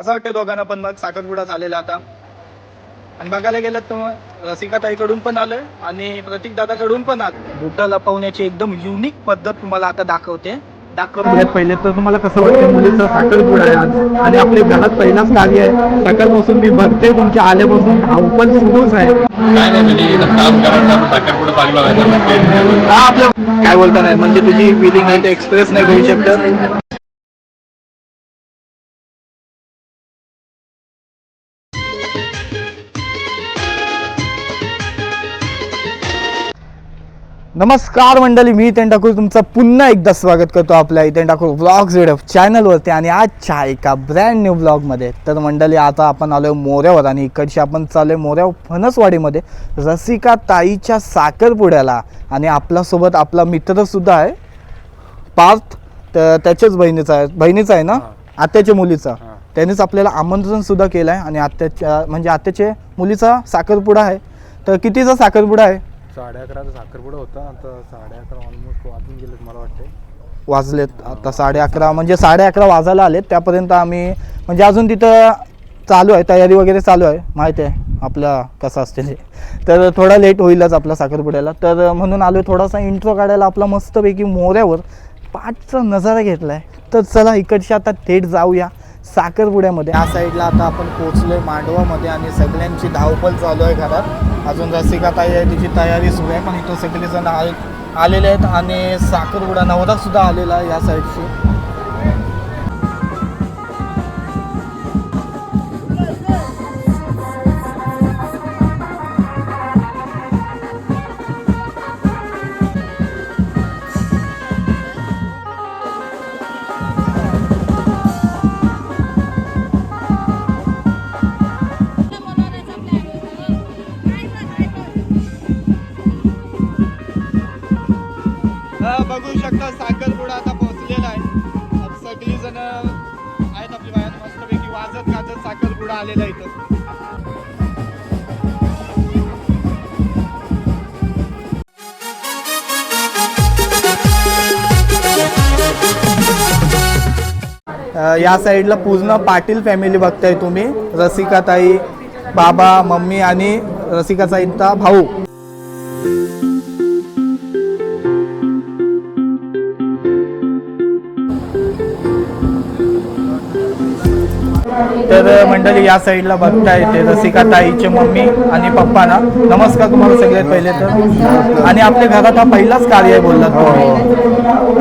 असं वाटतं दोघांना पण मग साखरपुडा झालेला आता. आणि बघायला गेलं तर रसिकाताईकडून पण आलोय आणि प्रतीक दादाकडून पण आलं बुटा लपवण्याची एकदम युनिक पद्धत तुम्हाला आता दाखवते. दाखवत. पहिले तर तुम्हाला कसं वाटतं मुलीचा साखरपुडा आहे आज. आणि आपल्या घरात पहिलाच कार्य आहे. सकाळपासून मी बघते तुमच्या आल्यापासून. धावपल सुरूच आहे. काय नाही म्हणजे हा आपलं काय बोलता नाही म्हणजे तुझी फिलिंग आहे ते एक्सप्रेस नाही करू शकत. नमस्कार मंडळी मी इथेन ठाकूर. तुमचं पुन्हा एकदा स्वागत करतो आपल्या इथेन ठाकूर ब्लॉग झेड चॅनलवरती आणि आजच्या एका ब्रँड न्यू ब्लॉगमध्ये तर मंडळी आता आपण आलो मोऱ्यावर आणि इकडची आपण चालू आहे मोऱ्या फणसवाडीमध्ये रसिका ताईच्या साखरपुड्याला. आणि आपल्यासोबत आपला मित्रसुद्धा आहे पार्थ तर त्याच्याच बहिणीचा आहे बहिणीचा आहे ना? आत्याच्या मुलीचा. त्यांनीच आपल्याला आमंत्रण सुद्धा केलं आहे आणि आत्याच्या म्हणजे आत्याच्या मुलीचा साखरपुडा आहे. तर कितीचा साखरपुडा आहे? साडे अकराचा साखरपुडा होता. आता साडे अकरा ऑलमोस्ट वाजून गेलेत मला वाटते. वाजलेत. आता साडे अकरा म्हणजे साडे अकरा वाजायला आलेत. त्यापर्यंत आम्ही म्हणजे अजून तिथं चालू आहे. तयारी वगैरे चालू आहे. माहिती आहे आपलं कसं असते ते. तर थोडा लेट होईलच आपला साखरपुड्याला. तर म्हणून आलो थोडासा इंट्रो काढायला आपला मस्तपैकी मोऱ्यावर. पाठचा नजारा घेतला आहे तर चला इकडच्या आता थेट जाऊया. साखरपुड्यामध्ये या साईडला आता आपण पोचलोय मांडवामध्ये आणि सगळ्यांची धावपळ चालू आहे घरात. अजून रसिकाताई आहे तिची तयारी सुरू आहे पण इथं सगळेजण आले आलेले आहेत आणि साखरपुडा नवरासुद्धा आलेला आहे या साईडची आलेला इथं या साईडला पूर्ण पाटील फॅमिली बघताय तुम्ही. रसिकाताई बाबा मम्मी आणि रसिकाताईंचा भाऊ. तर मंडळी या साईडला बघताय ते रसिका ताईचे मम्मी आणि पप्पा ना नमस्कार तुम्हाला सगळ्यात पहिले तर. आणि आपल्या घरात हा पहिलाच कार्य आहे बोललात तुम्ही.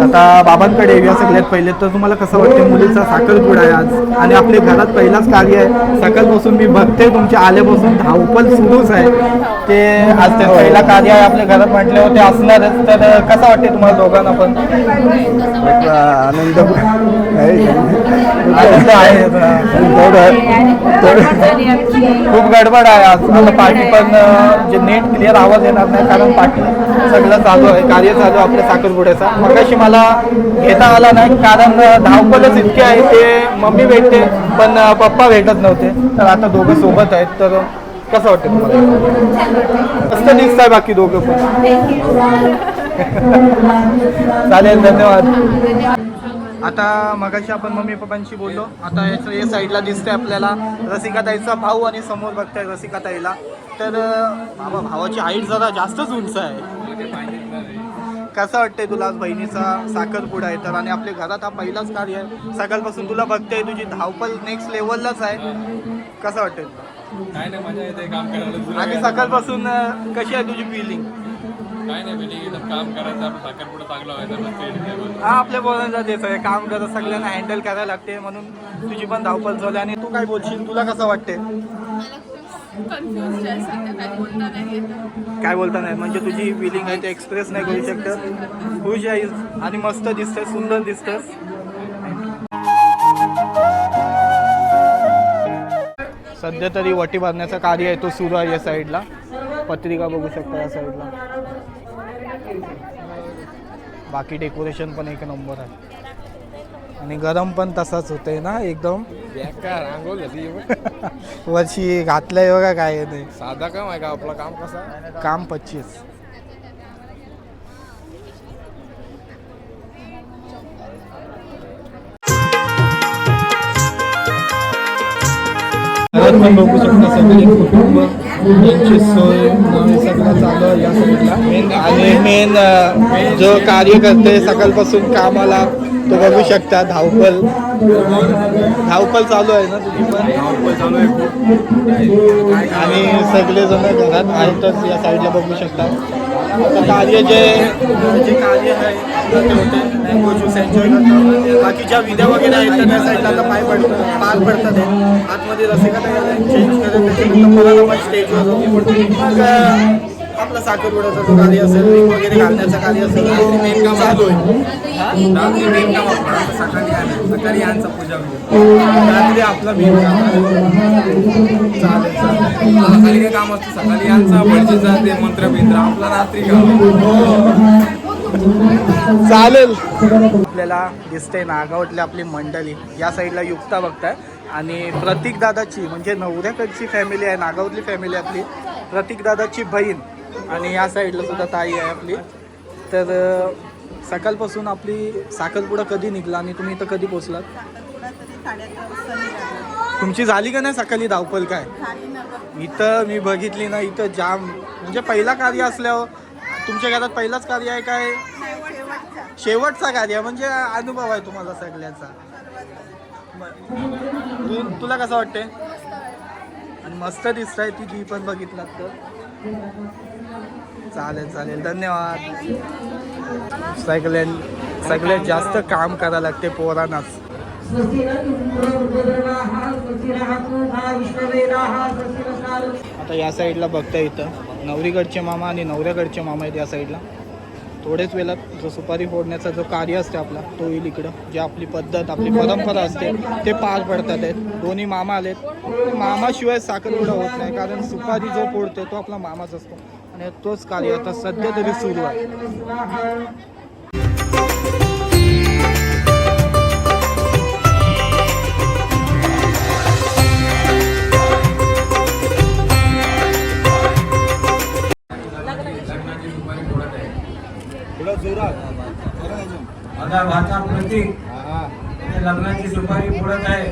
आता बाबांकडे येऊया सगळ्यात पहिले तर. तुम्हाला कसं वाटतं मुलीचा साखरपुडा आहे आज. आणि आपल्या घरात पहिलाच कार्य आहे. सकाळपासून मी बघते तुमच्या आल्यापासून धावपल सुरूच आहे. ते आज ते पहिला कार्य आहे आपल्या घरात म्हटल्यावर ते असणारच. तर कसं वाटते तुम्हाला दोघांना पण? आनंद. आनंद आहे खूप गडबड आहे. आज आता पाठी पण जे नेट क्लिअर आवाज येणार नाही कारण पाठी सगळं चालू आहे कार्य चालू आहे आपल्या साखरपुड्याचा. मगाशी मला घेता आला नाही कारण धावपलच इतके आहे ते मम्मी भेटते पण पप्पा भेटत नव्हते. तर आता दोघं सोबत आहेत तर कसं वाटतं तुम्हाला? कसं दिसतंय बाकी दोघं पण. चालेल धन्यवाद. आता मगाशी आपण मम्मी पप्पांशी बोललो. आता याचं या साईडला दिसतंय आपल्याला. रसिकाताईचा भाऊ आणि समोर बघताय रसिकाताईला. तर बाबा भावाची हाईट जरा जास्तच उंच आहे. कसं वाटतंय तुला आज बहिणीचा साखरपुडा आहे? तर आणि आपल्या घरात हा पहिलाच कार्य आहे. सकाळपासून तुला बघताय तुझी धावपल नेक्स्ट लेवललाच आहे. कसं वाटतंय तुला? आणि सकाळपासून कशी आहे तुझी फिलिंग काय नाही म्हणजे इथं काम करायचं आपलं साखरपुडा चांगला व्हायचा बस ते हा आपल्या बोलायला तेच आहे. काम करत सगळ्यांना हँडल करायला लागते म्हणून तुझी पण धावपळ झाली. आणि तू काय बोलशील? तुला कसं वाटते. आहे काय बोलता नाही? म्हणजे तुझी फिलिंग आहे ते एक्सप्रेस नाही करू शकत. खुश आहेस आणि मस्त दिसतंय सुंदर दिसतंस सध्या तरी वटी भरण्याचं कार्य आहे तो सुरू आहे या साईडला पत्रिका बघू शकता या साईडला बाकी डेकोरेशन पण एक नंबर आहे. आणि गरम पण तसाच होतंय ना एकदम? बेकार वर्षी घातलंय बघा काय आहे ते. साधा काम आहे का? आपलं काम कसं काम पच्चीस. घरात पण बघू शकता सगळे कुटुंब यांची सोय आणि सगळं चालू आहे या साईडला आणि मेन जो कार्यकर्ते सकाळपासून कामाला तो बघू शकता धावपल धावपल चालू आहे ना तुझी पण? आणि सगळे जण घरात आहेतच या साईडला बघू शकता. कार्य जे जे कार्य आहे आता ते बाकीच्या विद्या वगैरे आहेत त्या साईडला आता पाय पडत पार पडतात. आहे. आतमध्ये रसिका चेंज करत स्टेजवर आपलं साखरपुड्याचं जो कार्य असेल ring वगैरे घालण्याचं कार्य असेल ते मेन काम चालू आहे. सकाळी यांचा पूजा होईल रात्री आपला मेन काम. चालेल चालेल. सकाळी काय काम असतं सकाळी यांचा भटजीचा ते मंत्र बिंत्र आपला रात्री काम चालेल. आपल्याला दिसते नागावतली आपली मंडळी. या साईडला युक्ता बघताय. आणि प्रतीक दादाची म्हणजे नवऱ्याकडची फॅमिली आहे नागावतली फॅमिली आपली. प्रतीक दादाची बहीण. आणि या साईडला सुद्धा ताई आहे आपली. तर सकाळपासून आपली साखरपुडा कधी निघला आणि तुम्ही इथं कधी पोचलात तुमची झाली का नाही सकाळी धावपल काय? इथं मी बघितली ना इथं जाम. म्हणजे पहिला कार्य असल्यावर तुमच्या घरात पहिलाच कार्य आहे काय? शेवटचा कार्य म्हणजे अनुभव आहे तुम्हाला सगळ्याचा. तू तुला कसं वाटते आणि मस्त दिसत आहे ती पण बघितलात तर. चालेल चालेल. धन्यवाद. सगळ्यां सगळ्यात जास्त काम करायला लागते पोरांनाच. आता या साईडला बघता इथं. नवरीकडचे मामा आणि नवऱ्याकडचे मामा आहेत या साईडला. थोडेच वेळात जो सुपारी फोडण्याचा जो कार्य असते आपला तो येईल इकडं. जे आपली पद्धत आपली परंपरा असते ते पार पडतात आहेत. दोन्ही मामा आलेत. मामाशिवाय साखरपुडा होत नाही कारण सुपारी जो फोडते तो आपला मामाच असतो. आणि तोच कार्य आता सध्या तरी सुरू आहे. माझा प्रतीक. लग्नाची सुपारी फोडत आहे.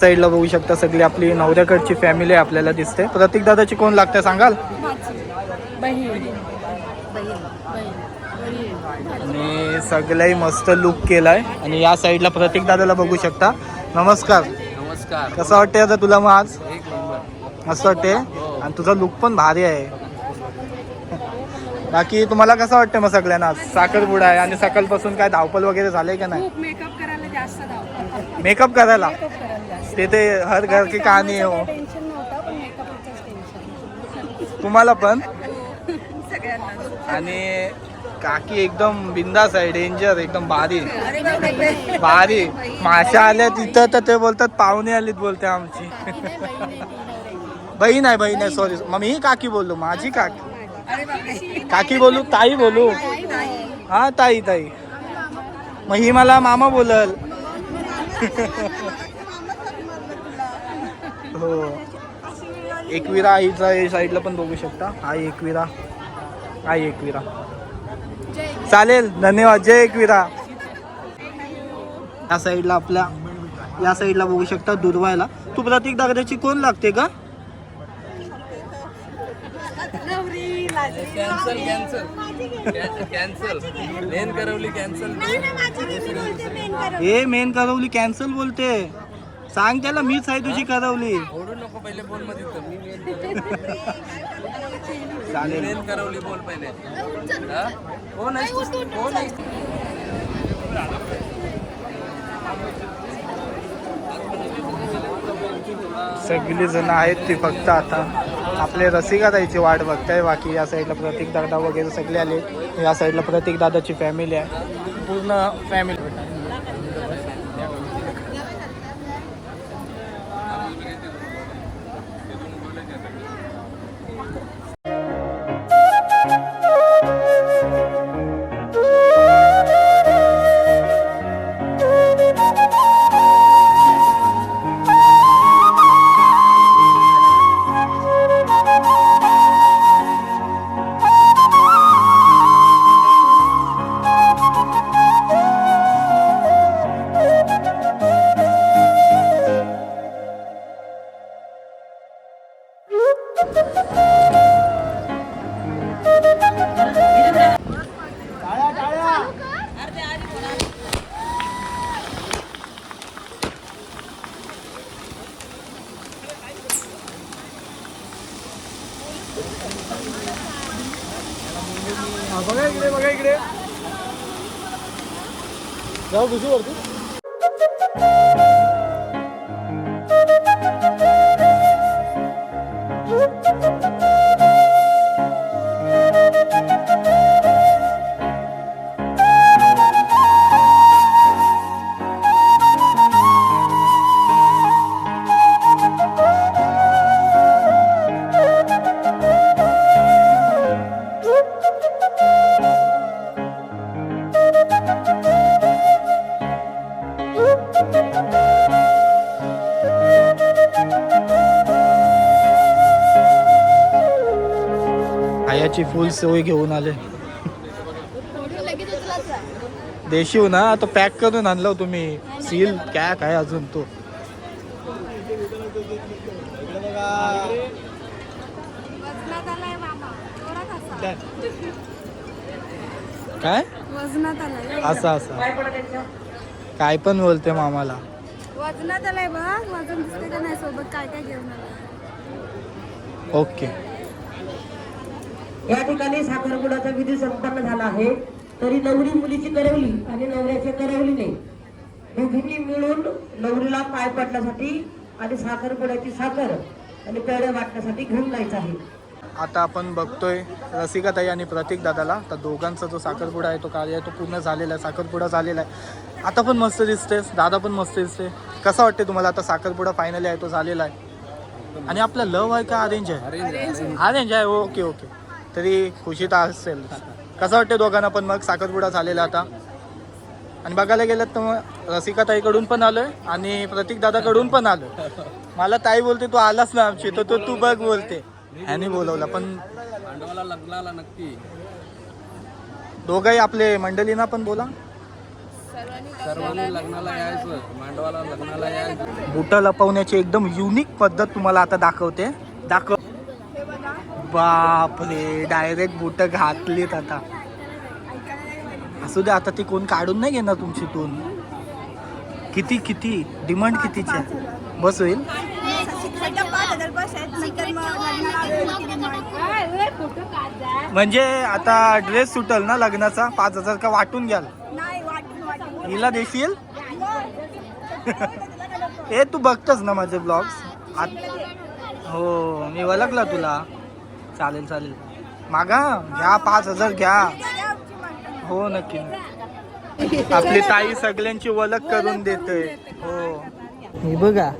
साईडला बघू शकता सगळी आपली नवऱ्याकडची फॅमिली आपल्याला दिसते. प्रतीक दादाची कोण लागते सांगाल? आणि सगळ्याही मस्त लुक केलाय. आणि या साईडला प्रतीक दादाला बघू शकता. नमस्कार. नमस्कार. कसं वाटते आता तुला मग आज? एक नंबर. मस्त वाटते आणि तुझा लुक पण भारी आहे. बाकी तुम्हाला कसं वाटतं मग सगळ्यांना साखरपुडा आहे आणि सकाळपासून काय धावपल वगैरे झालंय का नाही? खूप मेकअप करायला जास्त धावतात मेकअप करायला? ते ते हर घर की कहाणी आहे हो. तुम्हाला पण? सगळ्यांना. आणि काकी एकदम बिंदास आहे डेंजर एकदम भारी. भारी. माशा आल्या तिथं तर ते बोलतात पाहुणे आलीत बोलते आमची. बहीण आहे बहीण आहे सॉरी मग मी काकी बोललो माझी काकी. काकी बोलू ताई बोलू? हा ताई ताई. मग ही मला मामा बोलल. हो. एकविरा आईचा साईडला पण बघू शकता. आई एकविरा. आई एकविरा. चालेल धन्यवाद. जय एकविरा. या साईडला आपल्या या साईडला बघू शकता दुर्वायला. तू प्रतीक दागड्याची कोण लागते का नवरी लाजरी. कॅन्सल कॅन्सल कॅन्सल मेन करवली कॅन्सल हे मेन करवली. कॅन्सल बोलते. सांग त्याला मीच आहे तुझी करवली. ओढू नको पहिले बोलमध्ये तर. मी मेन चालेल. मेन करवली बोल पहिले. हा? कोण आहेस तू? कोण आहेस सगळी जण आहेत ती फक्त आता. आपले रसिका ताईची वाट बघताय बाकी या साईडला प्रतीक दादा वगैरे सगळे आले. या साईडला प्रतीक दादाची फॅमिली आहे. पूर्ण फॅमिली बघा इकडे बघा इकडे. जाऊ खुशी वरती. आयाची फुल सोय घेऊन आले. देशीव ना तो पॅक करून आणलो तुम्ही सील काय काय अजून तो. काय? वजनात आलाय असं असं. काय पण बोलते मामाला. वजनात आलाय बघ वजन दिसते का नाही सोबत काय काय घेऊन आलाय? ओके या ठिकाणी साखरपुड्याचा विधी संपन्न झाला आहे. तरी नवरी मुलीची करवली आणि नवऱ्याची करवलीने दोघींनी मिळून नवरीला पाय पडण्यासाठी आणि साखरपुड्याची साखर आणि पेढे वाटण्यासाठी घेऊन जायचं आहे. आता आपण बघतोय रसिकाताई आणि प्रतीक दादाला. तर दोघांचा जो साखरपुडा आहे तो कार्य आहे तो पूर्ण झालेला आहे. साखरपुडा झालेला आहे. आता पण मस्त दिसते दादा पण मस्त दिसते कसं वाटते तुम्हाला आता साखरपुडा फायनली आहे तो झालेला आहे? आणि आपला लव आहे का अरेंज आहे? अरेंज आहे. ओके ओके तरी खुशी तर असेल. कसं वाटते दोघांना पण? मग साखरपुडा झालेला आता. आणि बघायला गेलं तर मग रसिकाताईकडून पण आलोय आणि प्रतीक दादाकडून पण आलोय. मला ताई बोलते तू आलास ना आमची तर तो तू बघ बोलते. ह्यानी बोलवला पण लग्नाला नक्की दोघंही आपले मंडळींना पण बोला. सर्वांनी लग्नाला यायचं मांडवाला लग्नाला यायचं. बुटं लपवण्याची एकदम युनिक पद्धत तुम्हाला आता दाखवते. दाखव बापरे डायरेक्ट बुटं घातलीत आता. असू दे आता ती कोण काढून नाही घेणार तुमची तून किती किती? डिमांड कितीची आहे? बस होईल. म्हणजे आता ड्रेस सुटल ना लग्नाचा? पाच हजार का वाटून घ्याल? हिला देशील? ए तू बघतस ना माझे ब्लॉग्स हो मी ओळखला तुला. चालेल चालेल. मागा घ्या पाच हजार घ्या. हो नक्की. आपली ताई सगळ्यांची ओळख करून देते. हो. हे बघा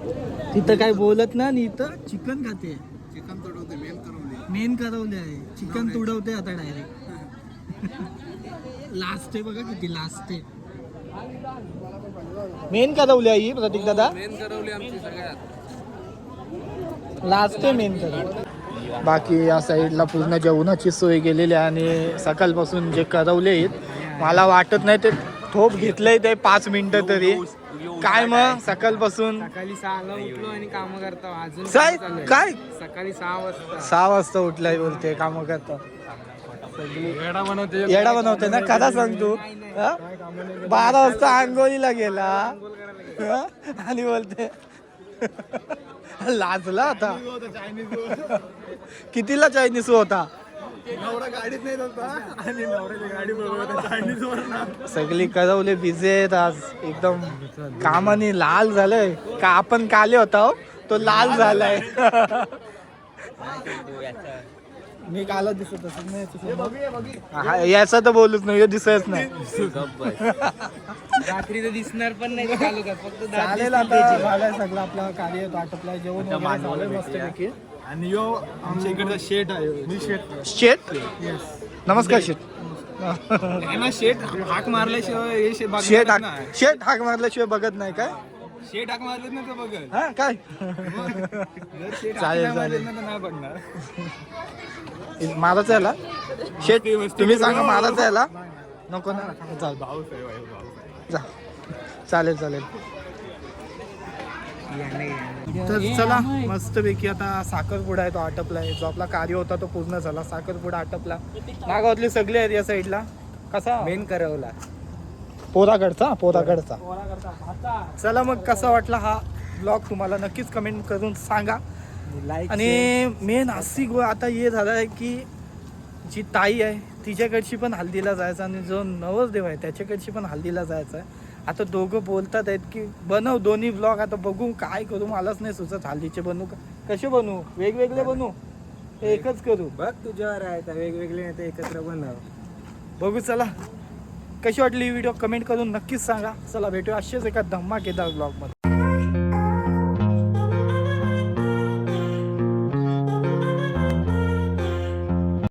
तिथं काय बोलत ना आणि इथं चिकन खाते. चिकन तडवते मेन करून मेन करवले आहे. चिकन तुडवते आता डायरेक्ट लास्ट आहे बघा किती लास्ट आहे. मेन करवली आहे ही प्रतीक दादा? मेन करवली आमची सगळ्यात. लास्ट आहे मेन करवली. बाकी या साईडला पूर्ण जेवणाची सोय केलेली आहे आणि सकाळपासून जे करवले आहेत मला वाटत नाही ते थोप घेतलंय ते पाच मिनिटं तरी. काय मग? सकाळपासून? सकाळी सहाला उठलो आणि काम करतो. अजून काय काय. सकाळी सहा वाजता. सहा वाजता उठलाय बोलते काम करता. येडा बनवते. ना? कदा सांग तू? हा? बारा वाजता आंघोळीला गेला. हा? आणि बोलते. लाजला आता. कितीला चायनीज होता? सगळी करवले बिझी आहेत आज. एकदम कामाने लाल झालंय. का आपण काले होता हो? तो तो लाल झालाय. मी काला दिसत असत नाही. हा, याचा तर बोलूच नाही दिसत नाही. रात्री तर दिसणार पण नाही फक्त चालेल आता. झालंय सगळं आपलं कार्य तो आटोपलाय जेवण वगैरे झालंय मस्तपैकी आणि यो आमच्या इकडचा शेट आहे. मी शेट शेट नमस्कार शेट शेट हाक मारल्याशिवाय हे शेट हाक. शेट हाक मारल्याशिवाय बघत नाही काय? शेट हाक मारलेत ना बघत. हा काय? जर शेट हाक चालेल, नाही मारलेत चालेल. ना तर नाही बघणार मारायचं याला शेट तुम्ही. सांगा मारायचं याला नको ना? चाल भाऊ. जा. चालेल चालेल. तर चला मस्तपैकी आता साखरपुडा आहे तो आटपलाय जो आपला कार्य होता तो पूर्ण झाला. साखरपुडा आटपला. नागावातले सगळे आहेत या साईडला कसा? मेन करवला. पोराकडचा पोराकडचा. चला मग कसा वाटला हा ब्लॉग तुम्हाला नक्कीच कमेंट करून सांगा. लाईक आणि मेन अशी गो आता हे झालं आहे की जी ताई आहे तिच्याकडची पण हल्दीला जायचं आणि जो नवरदेव आहे त्याच्याकडची पण हल्दीला जायचं आहे. आता दोघं बोलतात आहेत की बनव दोन्ही ब्लॉग आता बघू काय करू मलाच नाही सुचत हल्दीचे बनवू का? कसे बनवू वेगवेगळे बनवू एकच करू. बघ तुझ्यावर आहे वेगवेगळे नाही तर एकत्र बनव. बघू चला. कशी वाटली ही व्हिडिओ कमेंट करून नक्कीच सांगा. चला भेटूया असेच एका धमाकेदार ब्लॉगमध्ये